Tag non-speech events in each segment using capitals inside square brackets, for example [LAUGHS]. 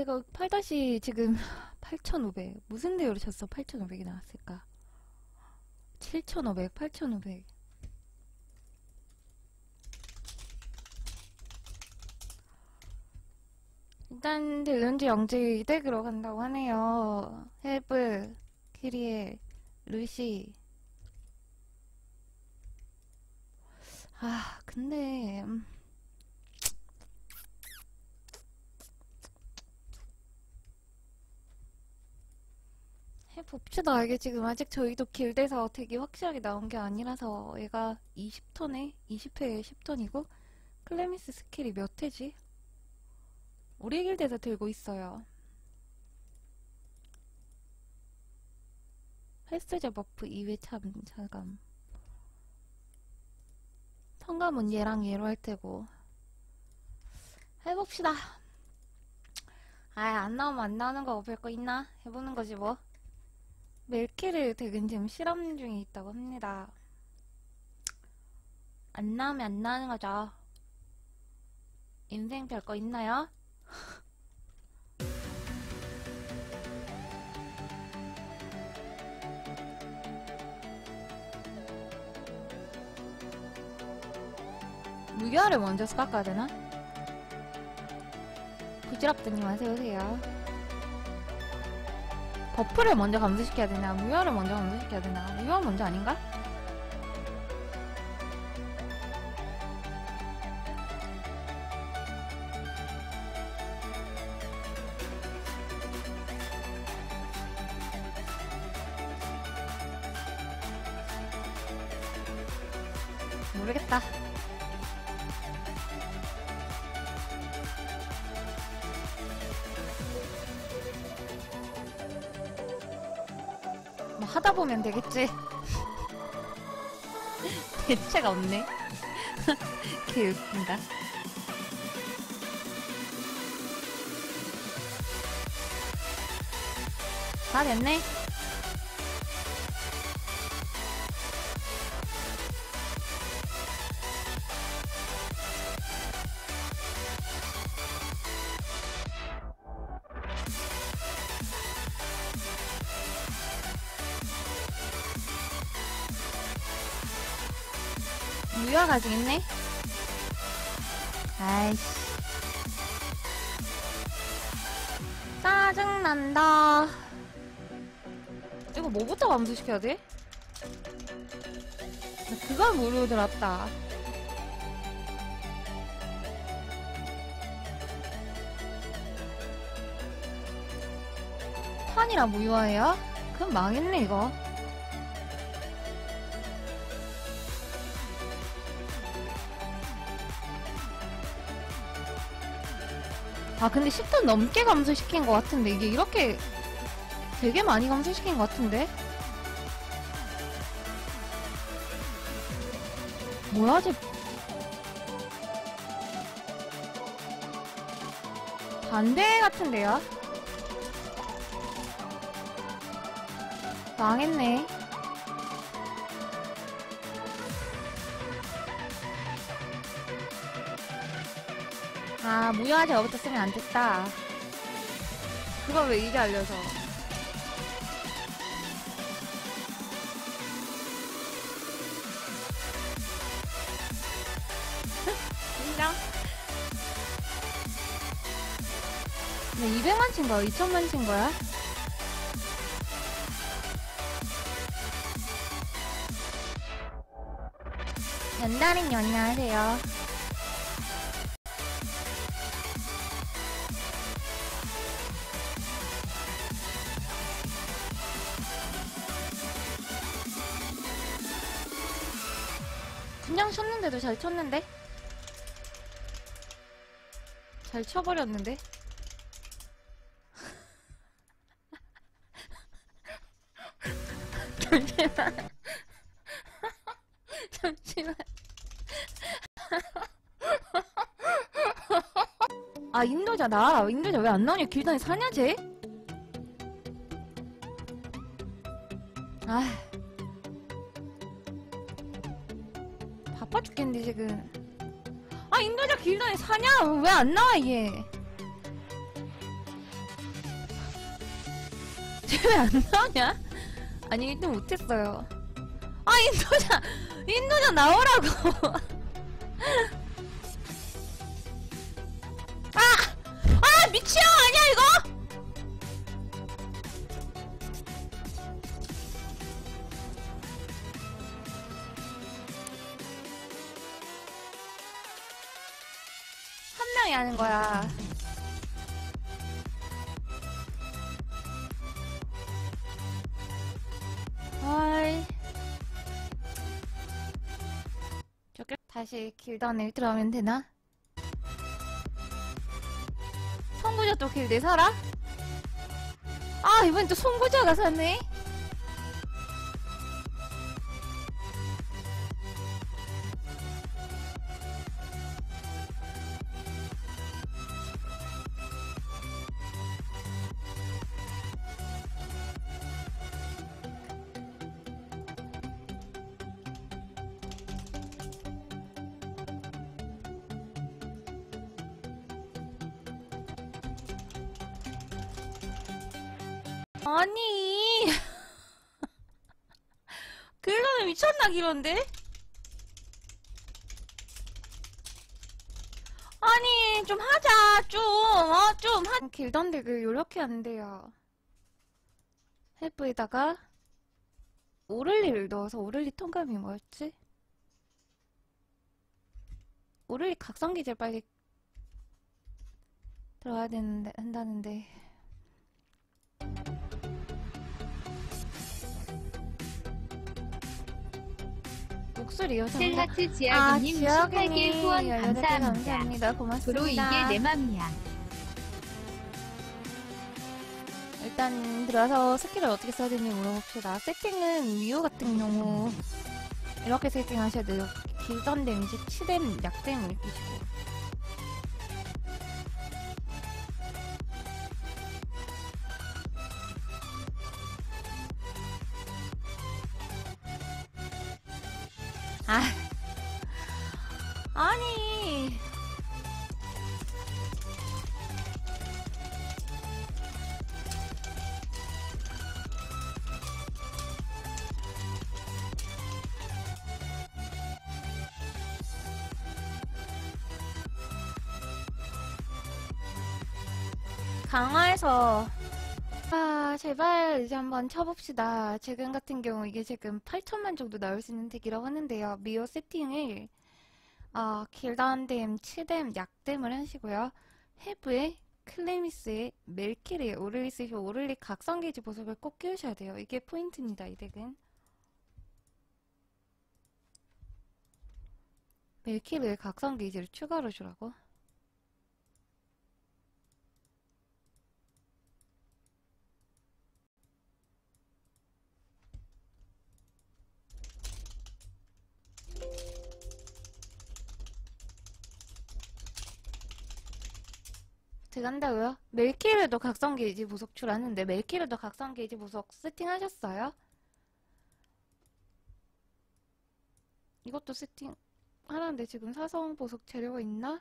이거 8 다시 지금 [LAUGHS] 8,500. 무슨 대우로 쳤어? 8,500이 나왔을까? 7,500, 8,500. 일단 델런지 영재 이덱으로 간다고 하네요. 헬브, 키리에, 루시. 아, 근데 봅시다. 이게 지금 아직 저희도 길드에서 되게 확실하게 나온 게 아니라서 얘가 20턴에 20회에 10턴이고 클레미스 스킬이 몇 회지? 우리 길드에서 들고 있어요. 헬스제 버프 2회 참 차감. 성감은 얘랑 얘로 할 테고. 해봅시다. 아이, 안 나오면 안 나오는 거별거 있나? 해보는 거지 뭐. 멜키를 덱은 지금 실험 중에 있다고 합니다. 안 나오면 안 나오는 거죠. 인생 별거 있나요? 무기화를 먼저 깎아야 되나? 부지럽드님 어서오세요. 버프를 먼저 감소시켜야 되나? 무효를 먼저 감소시켜야 되나? 무효 먼저 아닌가? 모르겠다. 하다 보면 되겠지. [LAUGHS] 대체가 없네. [LAUGHS] 개 웃긴다. 다 됐네. 무효 가지고 있네. 아이씨. 짜증난다. 이거 뭐부터 감소시켜야 돼? 나 그걸 모르고 들었다. 판이라 무효화해요? 그럼 망했네, 이거. 아 근데 10톤 넘게 감소시킨 것 같은데. 이게 이렇게 되게 많이 감소시킨 것 같은데? 뭐야 쟤? 반대 같은데요? 망했네 아, 무효하지 어부터 쓰면 안 됐다. 그걸 왜 이제 알려서. 인정? 네, 200만 친 거야? 2천만 친 거야? 연달님 안녕하세요. 잘 쳤는데? 잘 쳐버렸는데? [LAUGHS] 잠시만. [LAUGHS] 잠시만. [LAUGHS] 아, 인도자다. 인도자 왜 안 나오냐? 길단에 사냐, 쟤? 아 길다니 사냐? 왜 안 나와 얘? 쟤 왜 안 나오냐? 아니 1등 못했어요. 아 인도자 인도자 나오라고. 한 명이 하는 거야 아이 저기 다시 길단을 들어가면 되나? 송구자 또 길대 살아? 아 이번 또 송구자가 사네 아니 [LAUGHS] 길단을 미쳤나 길던데? 아니 좀 하자 좀어좀 하... 길던데 그 요렇게 안 돼요 헬프에다가 오를리를 넣어서 오를리 통감이 뭐였지? 오를리 각성기질 빨리 들어가야 되는데 한다는데 목소리요 정말 셀하트 지아기님 18개 지아기님 후원 18개 감사합니다. 감사합니다. 고맙습니다. 도로 이게 내 맘이야. 일단 들어와서 스킬을 어떻게 써야 되는지 물어봅시다. 세팅은 미우 같은 경우 이렇게 세팅하셔야 돼요. 길던 데미지, 치댐, 약댐 이렇게 주고 강화해서. 아 제발 이제 한번 쳐봅시다. 지금 같은 경우 이게 지금 8천만 정도 나올 수 있는 덱이라고 하는데요. 미오 세팅을 어, 길던댐, 치댐, 약댐을 하시고요. 헤브에 클레미스에 멜킬에 오를리 쓰시고 오를리 각성게이지 보석을 꼭 끼우셔야 돼요. 이게 포인트입니다 이 덱은. 멜킬에 각성게이지를 추가로 주라고 들어간다고요? 멜키르도 각성 게이지 보석 출하는데 멜키르도 각성 게이지 보석 세팅하셨어요? 이것도 세팅 하는데 지금 사성 보석 재료가 있나?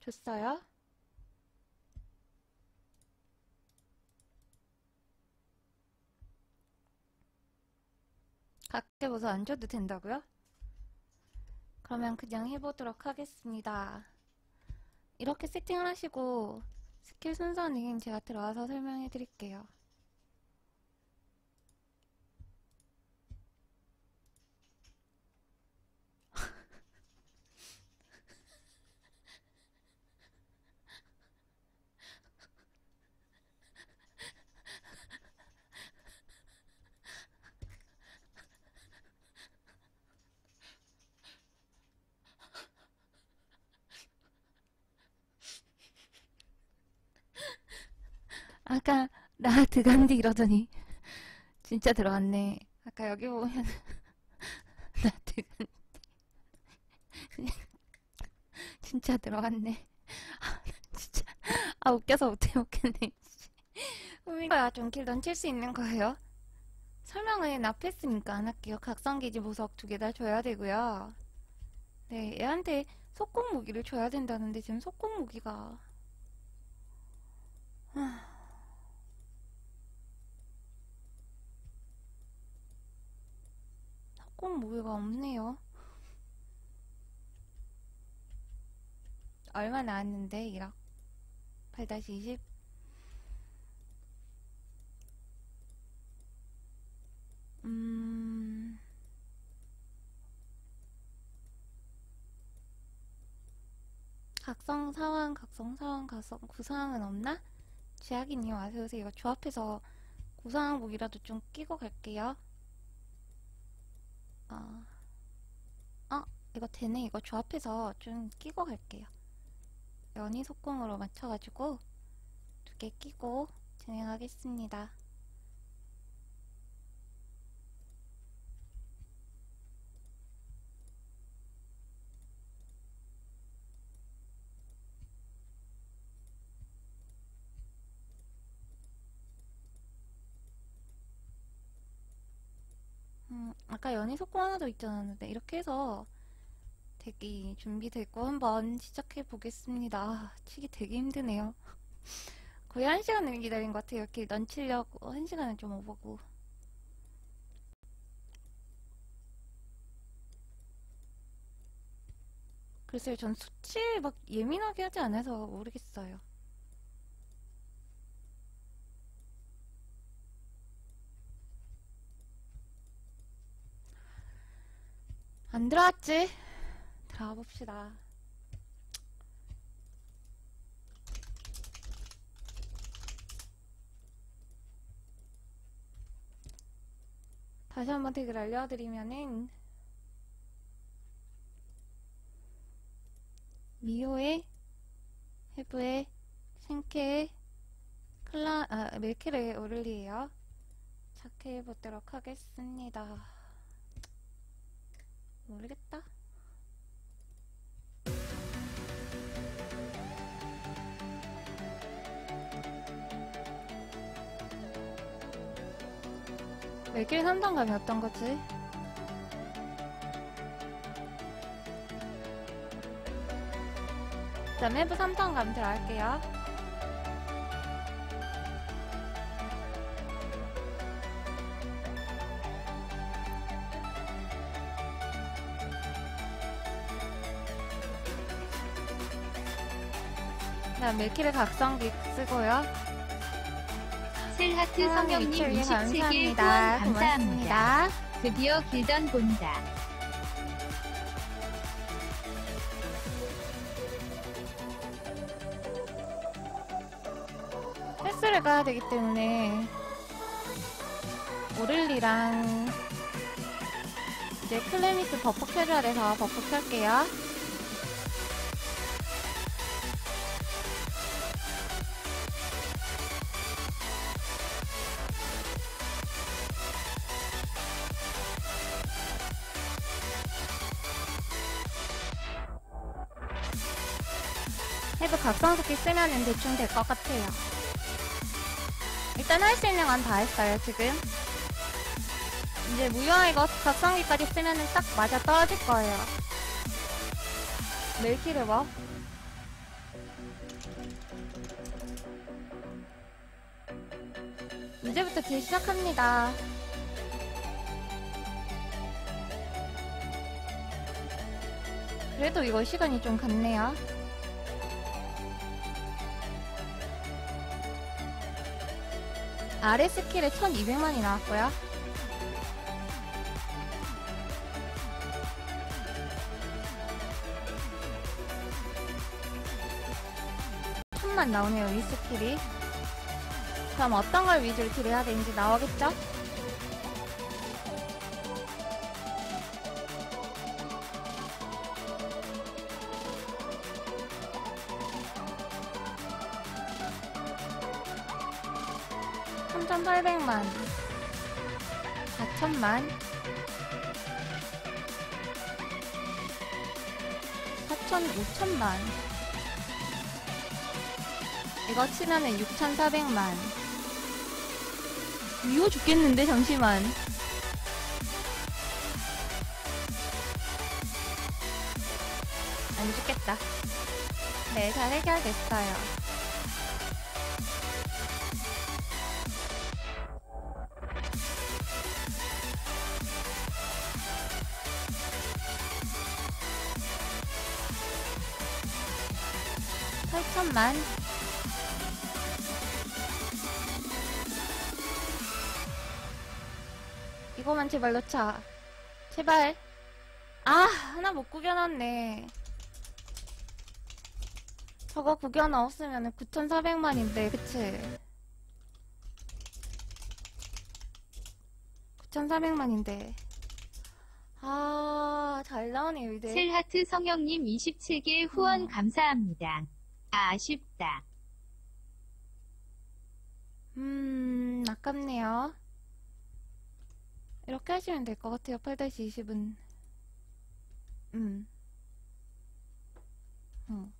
줬어요? 각계 보석 안 줘도 된다고요? 그러면 그냥 해보도록 하겠습니다. 이렇게 세팅을 하시고 스킬 순서는 제가 들어와서 설명해 드릴게요. 아까 나 드간디 이러더니 진짜 들어왔네. 아까 여기 보면 [LAUGHS] 나 드간디 진짜 들어왔네. 아, [LAUGHS] 나 진짜 아 웃겨서 못해 먹겠네. [LAUGHS] 우리가 좀 길 던 칠 수 있는 거예요. 설명은 앞에 했으니까 안 할게요. 각성기지 보석 두 개 다 줘야 되고요. 네, 얘한테 속공 무기를 줘야 된다는데 지금 속공 무기가 모유가 없네요. 얼마 나왔는데 1억 8-20 음... 각성 사원, 각성 사원, 각성 구상은 없나? 제약이님 와서 오세요. 이거 조합해서 구상항복이라도 좀 끼고 갈게요. 어, 어, 이거 되네. 이거 조합해서 좀 끼고 갈게요. 연이 속공으로 맞춰가지고 두 개 끼고 진행하겠습니다. 음, 아까 연이 속공 하나 더 있잖았는데 이렇게 해서 대기 준비됐고 한번 시작해 보겠습니다. 아, 치기 되게 힘드네요. [LAUGHS] 거의 한 시간을 기다린 것 같아요. 이렇게 넌치려고 한 시간은 좀 오버고. 글쎄요, 전 수치에 막 예민하게 하지 않아서 모르겠어요. 안 들어왔지? 들어가 봅시다. 다시 한번 덱을 알려드리면은 미호의 해부의 생케의 클라 아 멜케의 오를리에요. 착해해 보도록 하겠습니다. 모르겠다. 멜길 3단 감이 어떤 거지? 자, 매부 3단 감 들어갈게요. 자, 멜킬의 각성기 쓰고요. 셀하트 아, 성형님 미철님 27개 후원 감사합니다. 드디어 길던 본다. 헬스를 가야 되기 때문에 오를리랑 이제 클레미스 버프 켜줘야 돼서 버프 켤게요. 각성스키 쓰면 대충 될 것 같아요. 일단 할 수 있는 건 다 했어요, 지금. 이제 무효화 이거 각성기까지 쓰면은 딱 맞아 떨어질 거예요. 멜키를 뭐? 이제부터 딜 시작합니다. 그래도 이거 시간이 좀 갔네요. 아래 스킬에 1200만이 나왔고요. 천만 나오네요, 이 스킬이. 그럼 어떤 걸 위주로 딜해야 되는지 나오겠죠? 삼천팔백만. 사천만. 사천 오천만. 이거 치면은 육천사백만. 미워 죽겠는데 잠시만. 안 죽겠다. 네 잘 해결됐어요 천만. 이거만 제발 넣자. 제발. 아, 하나 못 구겨놨네. 저거 구겨 넣었으면 9,400만인데, 그치? 9,400만인데. 아, 잘 나오네, 의대. 셀하트 성형님 27개 후원 어. 감사합니다. 아, 아쉽다. 음, 아깝네요. 이렇게 하시면 될 것 같아요. 8-20은. 음. 음.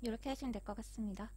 이렇게 하시면 될 것 같습니다.